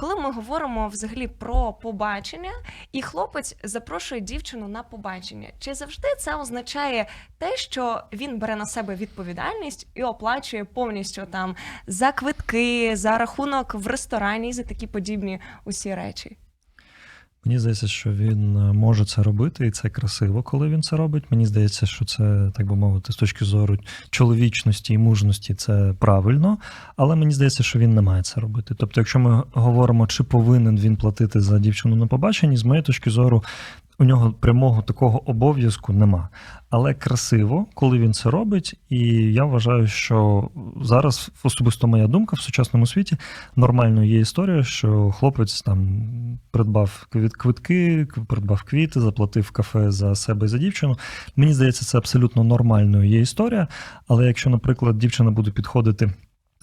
коли ми говоримо взагалі про побачення, і хлопець запрошує дівчину на побачення, чи завжди це означає те, що він бере на себе відповідальність і оплачує повністю там за квитки, за рахунок в ресторані і за такі подібні усі речі? Мені здається, що він е, може це робити, і це красиво, коли він це робить. Мені здається, що це, так би мовити, з точки зору чоловічності і мужності, це правильно. Але мені здається, що він не має це робити. Тобто, якщо ми говоримо, чи повинен він платити за дівчину на побаченні, з моєї точки зору, у нього прямого такого обов'язку нема. Але красиво, коли він це робить, і я вважаю, що зараз особисто моя думка в сучасному світі нормально є історія, що хлопець там придбав квитки, придбав квіти, заплатив кафе за себе і за дівчину. Мені здається, це абсолютно нормальною є історія. Але якщо, наприклад, дівчина буде підходити.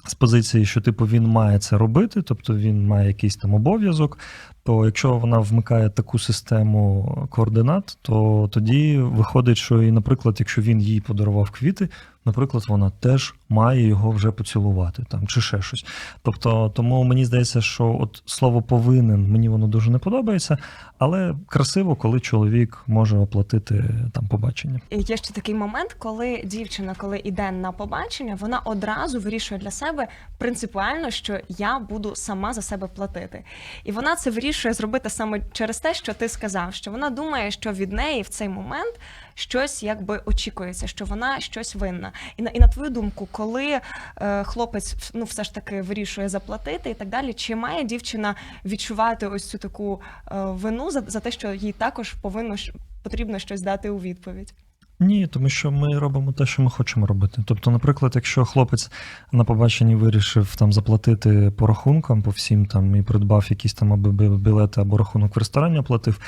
З позиції, що типу він має це робити, тобто він має якийсь там обов'язок. То якщо вона вмикає таку систему координат, то тоді виходить, що і, наприклад, якщо він їй подарував квіти, наприклад, вона теж має його вже поцілувати там чи ще щось. Тобто, тому мені здається, що от слово повинен мені воно дуже не подобається, але красиво, коли чоловік може оплатити там побачення. Є ще такий момент, коли дівчина, коли йде на побачення, вона одразу вирішує для себе принципіально, що я буду сама за себе платити. І вона це вирішує зробити саме через те, що ти сказав, що вона думає, що від неї в цей момент щось якби очікується, що вона щось винна. І на і на твою думку, коли е, хлопець ну все ж таки вирішує заплатити і так далі, чи має дівчина відчувати ось цю таку е, вину за, за те, що їй також повинно потрібно щось дати у відповідь? Ні, тому що ми робимо те, що ми хочемо робити. Тобто, наприклад, якщо хлопець на побаченні вирішив там заплатити по рахункам, по всім там і придбав якісь там аби бі- білети або рахунок в ресторані оплатив,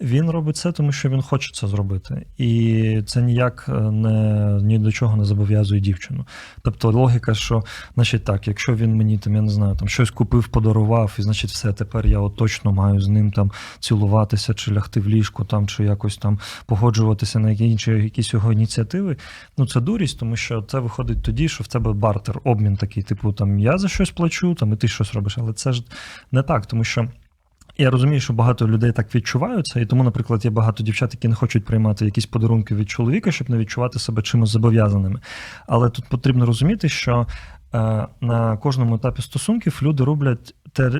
він робить це, тому що він хоче це зробити. І це ніяк е, не ні до чого не зобов'язує дівчину. Тобто логіка, що значить так, якщо він мені там, я не знаю, там щось купив, подарував, і значить, все, тепер я от точно маю з ним там цілуватися, чи лягти в ліжку, там, чи якось там погоджуватися на які інші якісь його ініціативи. Ну це дурість, тому що це виходить тоді, що в тебе бартер, обмін такий, типу, там я за щось плачу, там і ти щось робиш. Але це ж не так, тому що. Я розумію, що багато людей так відчуваються, і тому, наприклад, є багато дівчат, які не хочуть приймати якісь подарунки від чоловіка, щоб не відчувати себе чимось зобов'язаними. Але тут потрібно розуміти, що на кожному етапі стосунків люди роблять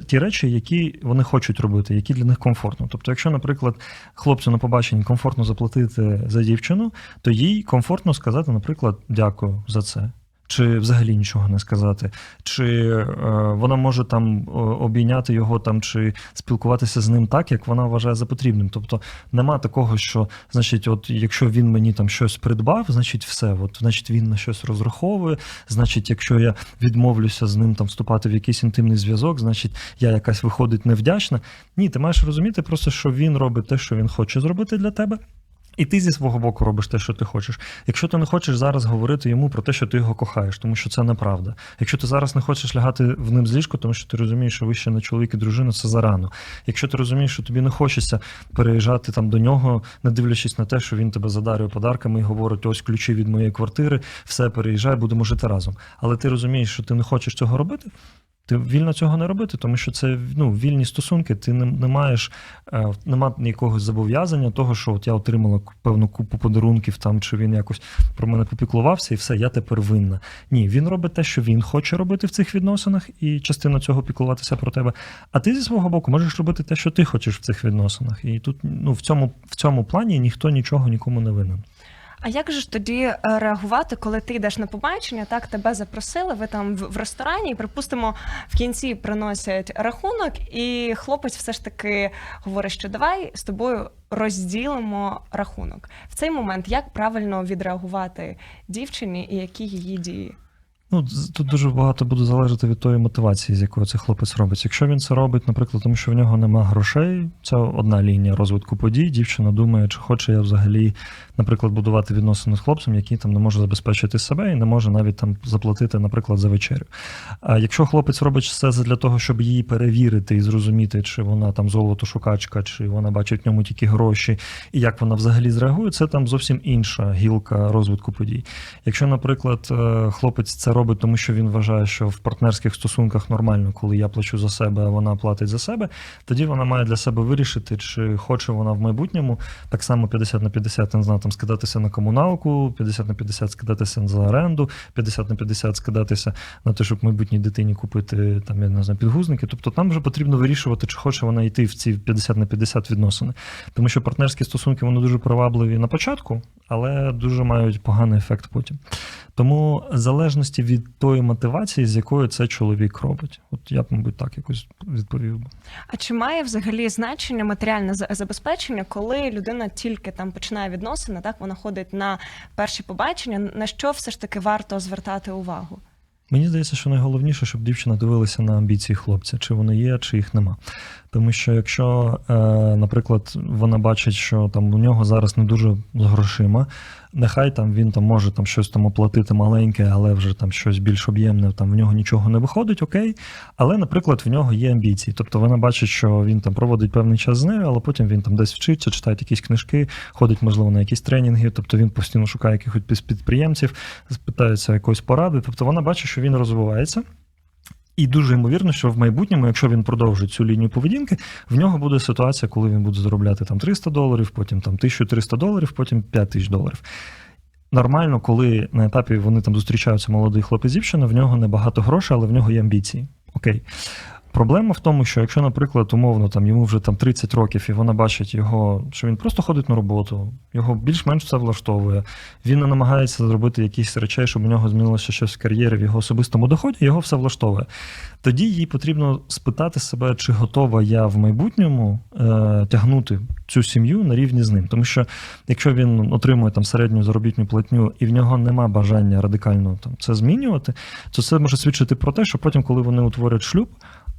ті речі, які вони хочуть робити, які для них комфортно. Тобто, якщо, наприклад, хлопцю на побаченні комфортно заплатити за дівчину, то їй комфортно сказати, наприклад, дякую за це. Чи взагалі нічого не сказати, чи е, вона може там обійняти його там, чи спілкуватися з ним так, як вона вважає за потрібним. Тобто нема такого, що значить, от якщо він мені там щось придбав, значить все, от значить він на щось розраховує. Значить, якщо я відмовлюся з ним там вступати в якийсь інтимний зв'язок, значить я якась виходить невдячна. Ні, ти маєш розуміти просто, що він робить те, що він хоче зробити для тебе. І ти зі свого боку робиш те, що ти хочеш. Якщо ти не хочеш зараз говорити йому про те, що ти його кохаєш, тому що це неправда. Якщо ти зараз не хочеш лягати в ним з ліжку, тому що ти розумієш, що ви ще не чоловік і дружина, це зарано. Якщо ти розумієш, що тобі не хочеться переїжджати там до нього, не дивлячись на те, що він тебе задарює подарками і говорить: ось ключі від моєї квартири, все переїжджай, будемо жити разом. Але ти розумієш, що ти не хочеш цього робити. Ти вільно цього не робити, тому що це ну, вільні стосунки. Ти не, не маєш е, нема ніякого зобов'язання того, що от я отримала певну купу подарунків, там чи він якось про мене попіклувався, і все, я тепер винна. Ні, він робить те, що він хоче робити в цих відносинах, і частина цього піклуватися про тебе. А ти зі свого боку можеш робити те, що ти хочеш в цих відносинах. І тут ну, в цьому, в цьому плані ніхто нічого нікому не винен. А як же ж тоді е, реагувати, коли ти йдеш на побачення, так тебе запросили, ви там в ресторані, і припустимо, в кінці приносять рахунок, і хлопець все ж таки говорить, що давай з тобою розділимо рахунок. В цей момент як правильно відреагувати дівчині і які її дії? Ну, тут дуже багато буде залежати від тої мотивації, з якою цей хлопець робить. Якщо він це робить, наприклад, тому що в нього нема грошей, це одна лінія розвитку подій. Дівчина думає, чи хоче я взагалі, наприклад, будувати відносини з хлопцем, який там не може забезпечити себе і не може навіть там заплатити, наприклад, за вечерю. А якщо хлопець робить все для того, щоб її перевірити і зрозуміти, чи вона там золотошукачка, чи вона бачить в ньому тільки гроші, і як вона взагалі зреагує, це там зовсім інша гілка розвитку подій. Якщо, наприклад, е, хлопець це робить, тому що він вважає, що в партнерських стосунках нормально, коли я плачу за себе, а вона платить за себе, тоді вона має для себе вирішити, чи хоче вона в майбутньому так само 50 на 50, не знаю, там скидатися на комуналку, 50 на 50 скидатися за оренду, 50 на 50 скидатися на те, щоб майбутній дитині купити там, я не знаю, підгузники. Тобто там вже потрібно вирішувати, чи хоче вона йти в ці 50 на 50 відносини. Тому що партнерські стосунки вони дуже привабливі на початку, але дуже мають поганий ефект потім. Тому в залежності від тої мотивації, з якою це чоловік робить. От я б, мабуть, так якось відповів би. А чи має взагалі значення матеріальне забезпечення, коли людина тільки там починає відносини, так вона ходить на перші побачення, на що все ж таки варто звертати увагу? Мені здається, що найголовніше, щоб дівчина дивилася на амбіції хлопця, чи вони є, чи їх нема. Тому що якщо, е, наприклад, вона бачить, що там у нього зараз не дуже з грошима, нехай там він там може там щось там оплатити маленьке, але вже там щось більш об'ємне, там в нього нічого не виходить, окей. Але, наприклад, в нього є амбіції. Тобто вона бачить, що він там проводить певний час з нею, але потім він там десь вчиться, читає якісь книжки, ходить, можливо, на якісь тренінги, тобто він постійно шукає якихось під- підприємців, спитається якоїсь поради. Тобто вона бачить, що він розвивається. І дуже ймовірно, що в майбутньому, якщо він продовжить цю лінію поведінки, в нього буде ситуація, коли він буде заробляти там 300 доларів, потім там 1300 доларів, потім 5000 доларів. Нормально, коли на етапі вони там зустрічаються молодий хлопець дівчина, в нього небагато грошей, але в нього є амбіції. Окей. Проблема в тому, що якщо, наприклад, умовно там йому вже там 30 років, і вона бачить його, що він просто ходить на роботу, його більш-менш все влаштовує, він не намагається зробити якісь речей, щоб у нього змінилося щось в кар'єрі, в його особистому доході, його все влаштовує. Тоді їй потрібно спитати себе, чи готова я в майбутньому е, тягнути цю сім'ю на рівні з ним. Тому що якщо він отримує там середню заробітну платню і в нього нема бажання радикально там це змінювати, то це може свідчити про те, що потім, коли вони утворять шлюб,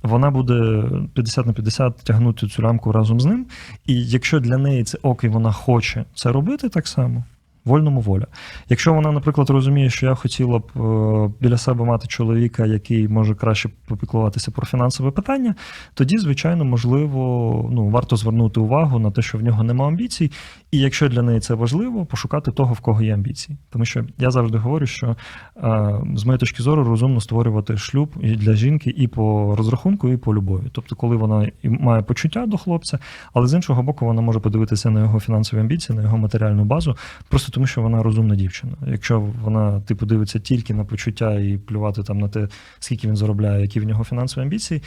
вона буде 50 на 50 тягнути цю рамку разом з ним. І якщо для неї це ок, і вона хоче це робити так само. Вольному воля. Якщо вона, наприклад, розуміє, що я хотіла б е, біля себе мати чоловіка, який може краще попіклуватися про фінансове питання, тоді, звичайно, можливо, ну, варто звернути увагу на те, що в нього нема амбіцій, і якщо для неї це важливо, пошукати того, в кого є амбіції. Тому що я завжди говорю, що е, з моєї точки зору розумно створювати шлюб і для жінки і по розрахунку, і по любові. Тобто, коли вона має почуття до хлопця, але з іншого боку, вона може подивитися на його фінансові амбіції, на його матеріальну базу, просто тому, що вона розумна дівчина. Якщо вона типу дивиться тільки на почуття і плювати там на те, скільки він заробляє, які в нього фінансові амбіції.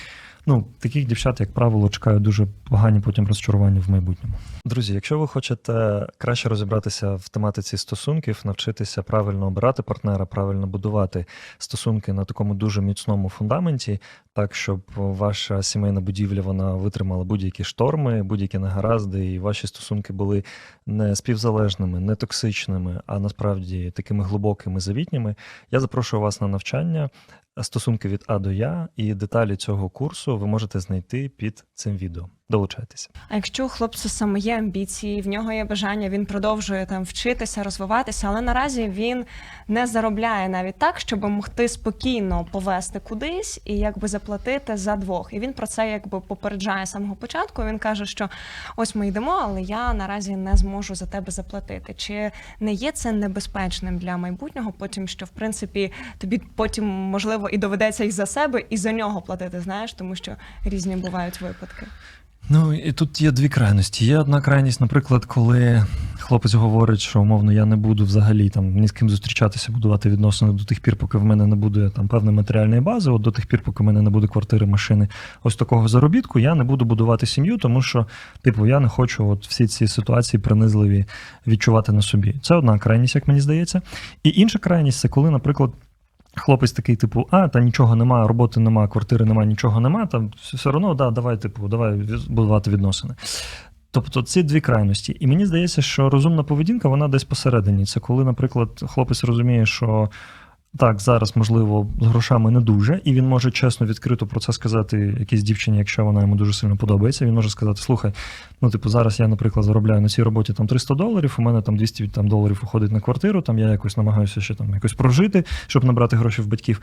Ну, таких дівчат, як правило, чекають дуже погані потім розчарування в майбутньому. Друзі, якщо ви хочете краще розібратися в тематиці стосунків, навчитися правильно обирати партнера, правильно будувати стосунки на такому дуже міцному фундаменті, так щоб ваша сімейна будівля вона витримала будь-які шторми, будь-які негаразди, і ваші стосунки були не співзалежними, не токсичними, а насправді такими глибокими, завітніми. Я запрошую вас на навчання стосунки від А до Я, і деталі цього курсу ви можете знайти під цим відео. Долучайтеся. А якщо у хлопця саме є амбіції, в нього є бажання, він продовжує там вчитися, розвиватися, але наразі він не заробляє навіть так, щоб могти спокійно повести кудись і якби заплатити за двох. І він про це якби попереджає з самого початку. Він каже, що ось ми йдемо, але я наразі не зможу за тебе заплатити. Чи не є це небезпечним для майбутнього? Потім що в принципі тобі потім можливо і доведеться і за себе, і за нього платити. Знаєш, тому що різні бувають випадки. Ну і тут є дві крайності. Є одна крайність, наприклад, коли хлопець говорить, що умовно я не буду взагалі там ні з ким зустрічатися, будувати відносини до тих пір, поки в мене не буде там певної матеріальної бази, от до тих пір, поки в мене не буде квартири, машини, ось такого заробітку, я не буду будувати сім'ю, тому що, типу, я не хочу от всі ці ситуації принизливі відчувати на собі. Це одна крайність, як мені здається. І інша крайність це коли, наприклад. Хлопець такий, типу, а, та нічого нема, роботи нема, квартири нема, нічого нема, там все одно, да, давай, типу, давай будувати відносини. Тобто ці дві крайності. І мені здається, що розумна поведінка, вона десь посередині. Це коли, наприклад, хлопець розуміє, що так, зараз, можливо, з грошами не дуже, і він може чесно, відкрито про це сказати якійсь дівчині, якщо вона йому дуже сильно подобається. Він може сказати: слухай, ну, типу, зараз я, наприклад, заробляю на цій роботі там 300 доларів, у мене там 200 там, доларів уходить на квартиру, там я якось намагаюся ще там якось прожити, щоб набрати гроші в батьків.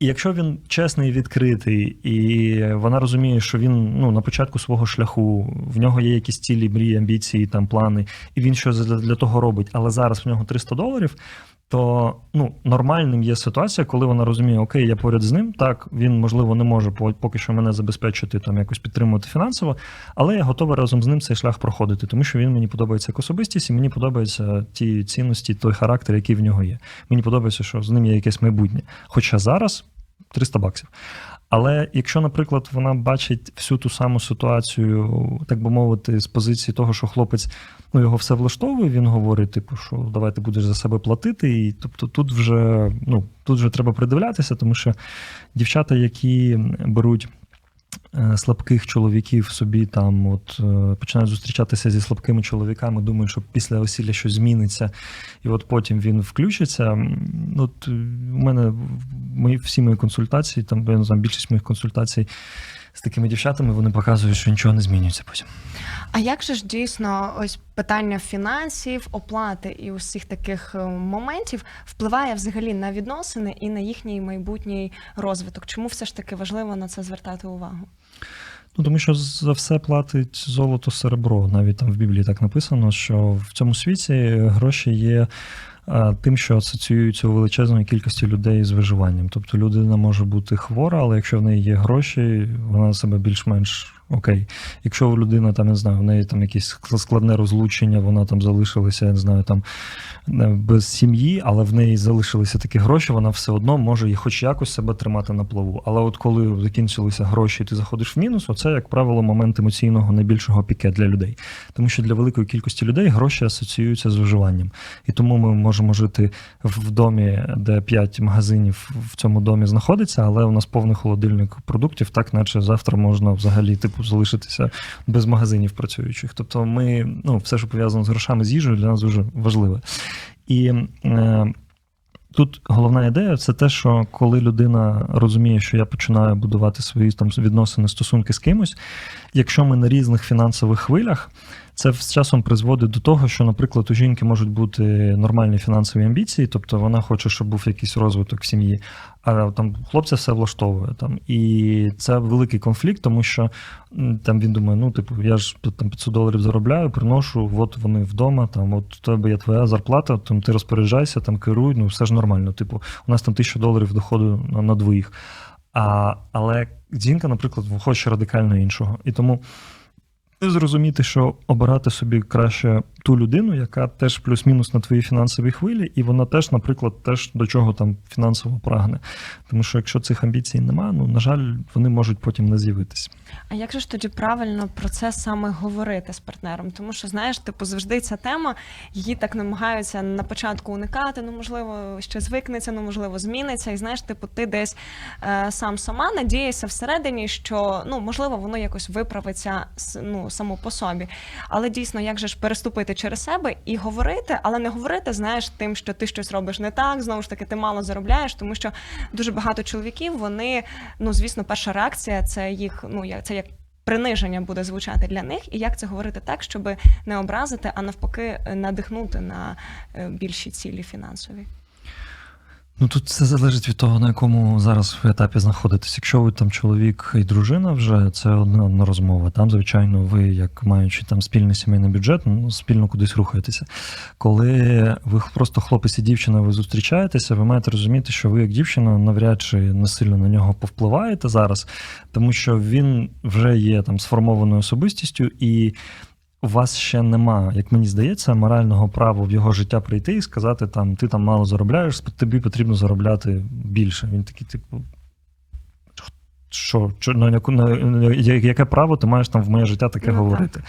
І якщо він чесний, відкритий, і вона розуміє, що він ну на початку свого шляху, в нього є якісь цілі, мрії, амбіції, там плани, і він щось для, того робить, але зараз в нього 300 доларів. То ну, нормальним є ситуація, коли вона розуміє, окей, я поряд з ним, так, він, можливо, не може поки що мене забезпечити, там, якось підтримувати фінансово, але я готова разом з ним цей шлях проходити, тому що він мені подобається як особистість, і мені подобаються ті цінності, той характер, який в нього є. Мені подобається, що з ним є якесь майбутнє. Хоча зараз 300 баксів. Але якщо, наприклад, вона бачить всю ту саму ситуацію, так би мовити, з позиції того, що хлопець ну, його все влаштовує, він говорить, типу, що давай ти будеш за себе платити. І тобто тут вже ну, тут вже треба придивлятися, тому що дівчата, які беруть. Е, Слабких чоловіків собі там от е, починають зустрічатися зі слабкими чоловіками, думають, що після весілля щось зміниться, і от потім він включиться. От е, у мене мої всі мої консультації, там я не знаю, більшість моїх консультацій з такими дівчатами, вони показують, що нічого не змінюється потім. А як же ж дійсно ось питання фінансів, оплати і усіх таких е, моментів впливає взагалі на відносини і на їхній майбутній розвиток? Чому все ж таки важливо на це звертати увагу? Ну, тому що за все платить золото серебро. Навіть там в Біблії так написано, що в цьому світі гроші є тим, що асоціюються у величезної кількості людей з виживанням. Тобто людина може бути хвора, але якщо в неї є гроші, вона себе більш-менш окей. Якщо людина там, не знаю, в неї там якесь складне розлучення, вона там залишилася, я не знаю, там е, без сім'ї, але в неї залишилися такі гроші, вона все одно може і хоч якось себе тримати на плаву. Але от коли закінчилися гроші, і ти заходиш в мінус, оце, як правило, момент емоційного найбільшого піке для людей. Тому що для великої кількості людей гроші асоціюються з виживанням. І тому ми можемо жити в домі, де 5 магазинів в цьому домі знаходиться, але у нас повний холодильник продуктів, так наче завтра можна взагалі типу залишитися без магазинів працюючих. Тобто, ми ну, все, що пов'язано з грошами з їжею, для нас дуже важливе. І е, тут головна ідея це те, що коли людина розуміє, що я починаю будувати свої там відносини, стосунки з кимось, якщо ми на різних фінансових хвилях. Це з часом призводить до того, що, наприклад, у жінки можуть бути нормальні фінансові амбіції, тобто вона хоче, щоб був якийсь розвиток в сім'ї, а там хлопця все влаштовує. Там. І це великий конфлікт, тому що там він думає: ну, типу, я ж там 500 доларів заробляю, приношу, от вони вдома, там, от тебе є твоя зарплата, там ти розпоряджайся, там керуй, ну все ж нормально. Типу, у нас там 1000 доларів доходу на, на двоїх. А, але жінка, наприклад, хоче радикально іншого. І тому зрозуміти, що обирати собі краще ту людину, яка теж плюс-мінус на твоїй фінансовій хвилі, і вона теж, наприклад, теж до чого там фінансово прагне. Тому що якщо цих амбіцій немає, ну на жаль, вони можуть потім не з'явитися. А як же ж тоді правильно про це саме говорити з партнером? Тому що знаєш, типу, завжди ця тема, її так намагаються на початку уникати. Ну можливо, ще звикнеться, ну можливо, зміниться. І знаєш, типу, ти десь е, сам сама надієшся всередині, що ну можливо воно якось виправиться с- само по собі. Але дійсно, як же ж переступити через себе і говорити, але не говорити, знаєш, тим, що ти щось робиш не так, знову ж таки, ти мало заробляєш, тому що дуже багато чоловіків, вони, ну звісно, перша реакція це їх, ну я- це як. Приниження буде звучати для них, і як це говорити так, щоб не образити, а навпаки, надихнути на е, більші цілі фінансові. Ну тут це залежить від того, на якому зараз ви етапі знаходитесь. Якщо ви там чоловік і дружина, вже це одна, розмова. Там, звичайно, ви, як маючи там спільний сімейний бюджет, ну спільно кудись рухаєтеся. Коли ви просто хлопець і дівчина, ви зустрічаєтеся, ви маєте розуміти, що ви як дівчина навряд чи не сильно на нього повпливаєте зараз, тому що він вже є там сформованою особистістю і. У вас ще нема, як мені здається, морального права в його життя прийти і сказати, там, ти там мало заробляєш, тобі потрібно заробляти більше. Він такий, типу. Що, що на яку на я- яке право ти маєш там в моє життя таке Ну, говорити?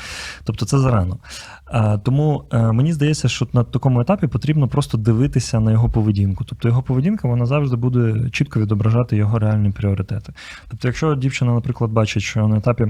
Тобто це зарано. А, тому е, мені здається, що на такому етапі потрібно просто дивитися на його поведінку. Тобто його поведінка вона завжди буде чітко відображати його реальні пріоритети. Тобто, якщо дівчина, наприклад, бачить, що на етапі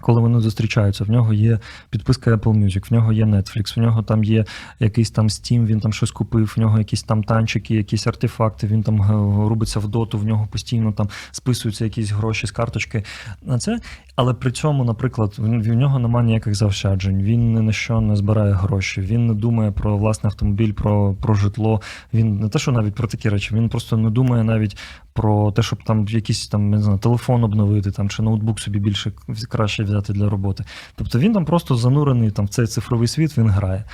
коли вони зустрічаються, в нього є підписка Apple Music, в нього є Netflix, в нього там є якийсь там Steam, він там щось купив, в нього якісь там танчики, якісь артефакти, він там е, рубиться в доту, в нього постійно там списуються якісь гроші з карточки на це. Але при цьому, наприклад, в в нього немає ніяких заощаджень, він ні на що не збирає гроші, він не думає про власний автомобіль, про, про житло. Він не те, що навіть про такі речі, він просто не думає навіть про те, щоб там якийсь там не знаю, телефон обновити там чи ноутбук собі більше краще взяти для роботи. Тобто він там просто занурений там в цей цифровий світ, він грає.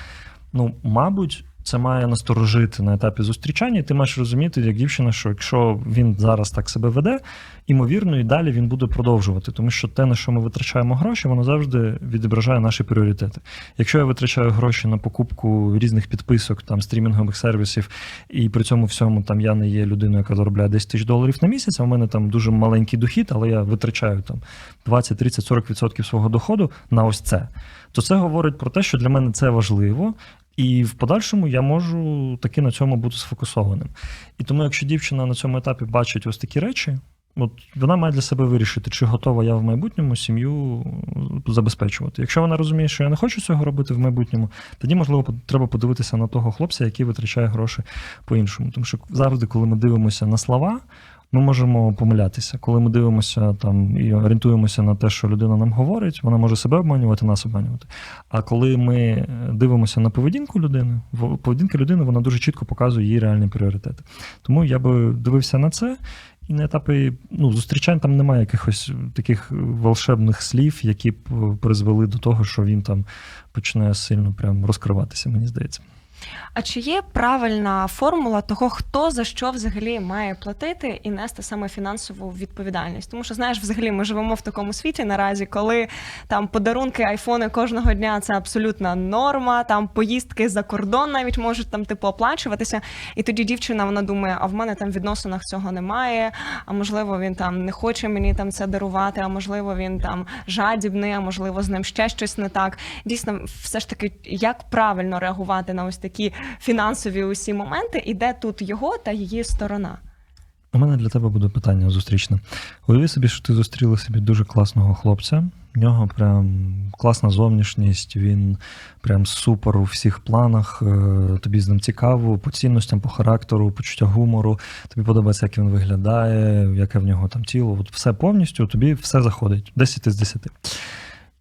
Ну, мабуть, Це має насторожити на етапі зустрічання, і ти маєш розуміти, як дівчина, що якщо він зараз так себе веде, імовірно, і далі він буде продовжувати, тому що те, на що ми витрачаємо гроші, воно завжди відображає наші пріоритети. Якщо я витрачаю гроші на покупку різних підписок, там стрімінгових сервісів, і при цьому всьому там я не є людиною, яка заробляє 10 тисяч доларів на місяць, а в мене там дуже маленький дохід, але я витрачаю там 20, 30, 40 відсотків свого доходу на ось це, то це говорить про те, що для мене це важливо. І в подальшому я можу таки на цьому бути сфокусованим. І тому, якщо дівчина на цьому етапі бачить ось такі речі, от вона має для себе вирішити, чи готова я в майбутньому сім'ю забезпечувати. Якщо вона розуміє, що я не хочу цього робити в майбутньому, тоді можливо треба подивитися на того хлопця, який витрачає гроші по-іншому. Тому що завжди, коли ми дивимося на слова. Ми можемо помилятися, коли ми дивимося там і орієнтуємося на те, що людина нам говорить, вона може себе обманювати, нас обманювати. А коли ми е, дивимося на поведінку людини, поведінка людини вона дуже чітко показує її реальні пріоритети. Тому я би дивився на це. І на етапі ну, зустрічань там немає якихось таких волшебних слів, які б е, призвели до того, що він там почне сильно прям розкриватися, мені здається. А чи є правильна формула того, хто за що взагалі має платити і нести саме фінансову відповідальність? Тому що знаєш, взагалі ми живемо в такому світі наразі, коли там подарунки, айфони кожного дня це абсолютна норма. Там поїздки за кордон навіть можуть там типу оплачуватися. І тоді дівчина вона думає, а в мене там відносинах цього немає. А можливо, він там не хоче мені там це дарувати, а можливо, він там жадібний, а можливо, з ним ще щось не так. Дійсно, все ж таки, як правильно реагувати на ось такі фінансові усі моменти, і де тут його та її сторона? У мене для тебе буде питання зустрічне. Уяви собі, що ти зустріла собі дуже класного хлопця. В нього прям класна зовнішність, він прям супер у всіх планах. е, Тобі з ним цікаво, по цінностям, по характеру, почуття гумору. Тобі подобається, як він виглядає, яке в нього там тіло. От все повністю, тобі все заходить. 10 із 10.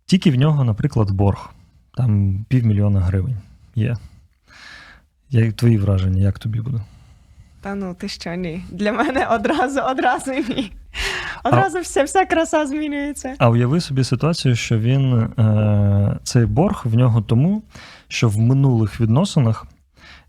Тільки в нього, наприклад, борг. Там півмільйона гривень є. Як твої враження, як тобі буде? Та ну ти що ні? Для мене одразу, одразу ні. Одразу вся, вся краса змінюється. А уяви собі ситуацію, що він е, цей борг в нього тому, що в минулих відносинах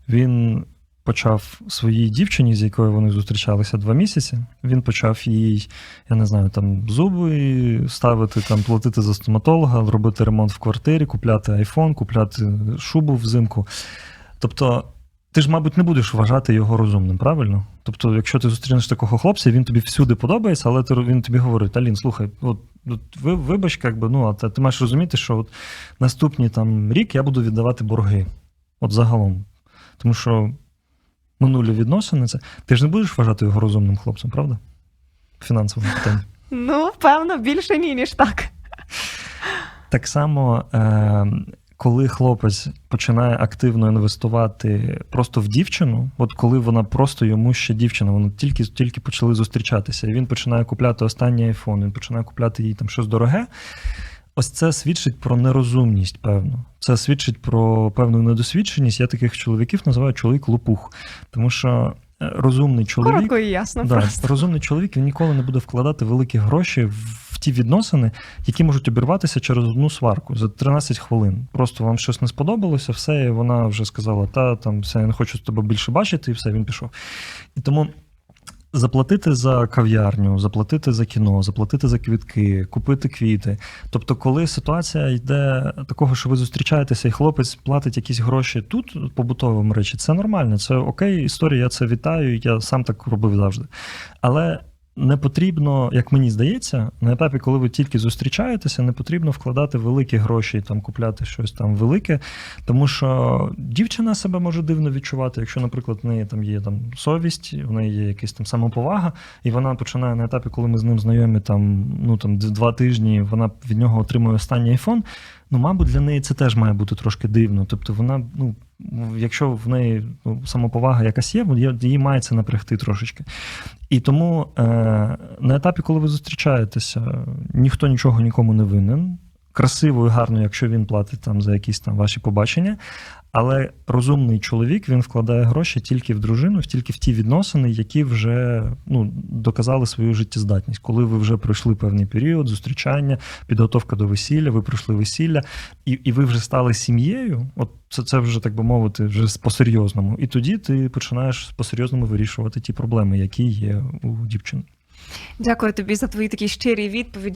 він почав своїй дівчині, з якою вони зустрічалися два місяці. Він почав їй, я не знаю, там зуби ставити, там платити за стоматолога, робити ремонт в квартирі, купляти айфон, купляти шубу взимку. Тобто. Ти ж, мабуть, не будеш вважати його розумним, правильно? Тобто, якщо ти зустрінеш такого хлопця, він тобі всюди подобається, але ти, він тобі говорить: Алін, слухай, от, от ви, вибач, як би, ну, а ти, ти маєш розуміти, що от наступні там рік я буду віддавати борги. От загалом. Тому що минулі відносини це. Ти ж не будеш вважати його розумним хлопцем, правда? В фінансовому питанні. Ну, певно, більше ні, ніж так. Так само, е, коли хлопець починає активно інвестувати просто в дівчину, от коли вона просто йому ще дівчина, вони тільки, тільки почали зустрічатися, і він починає купляти останній айфон, він починає купляти їй там щось дороге. Ось це свідчить про нерозумність, певно. Це свідчить про певну недосвідченість. Я таких чоловіків називаю чоловік лопух. Тому що розумний чоловік. Коротко і ясно Да, просто. розумний чоловік він ніколи не буде вкладати великі гроші в ті відносини, які можуть обірватися через одну сварку за 13 хвилин. Просто вам щось не сподобалося, все, і вона вже сказала, та там все, я не хочу з тебе більше бачити, і все, він пішов. І тому. Заплатити за кав'ярню, заплатити за кіно, заплатити за квітки, купити квіти. Тобто, коли ситуація йде такого, що ви зустрічаєтеся, і хлопець платить якісь гроші тут, побутовим речі, це нормально, це окей, історія, я це вітаю, я сам так робив завжди. Але не потрібно, як мені здається, на етапі, коли ви тільки зустрічаєтеся, не потрібно вкладати великі гроші, там купляти щось там велике, тому що дівчина себе може дивно відчувати, якщо, наприклад, в неї там є там совість, в неї є якась там самоповага, і вона починає на етапі, коли ми з ним знайомі там, ну там два тижні, вона від нього отримує останній айфон. Ну, мабуть, для неї це теж має бути трошки дивно. Тобто, вона, ну, якщо в неї ну, самоповага якась є, її- має це напрягти трошечки. І тому е, на етапі, коли ви зустрічаєтеся, ніхто нічого нікому не винен. красиво і гарно, якщо він платить там за якісь там ваші побачення. Але розумний чоловік він вкладає гроші тільки в дружину, тільки в ті відносини, які вже ну, доказали свою життєздатність. Коли ви вже пройшли певний період зустрічання, підготовка до весілля, ви пройшли весілля, і, і ви вже стали сім'єю. От це, це вже так би мовити, вже по-серйозному. І тоді ти починаєш по-серйозному вирішувати ті проблеми, які є у дівчини. Дякую тобі за твої такі щирі відповіді.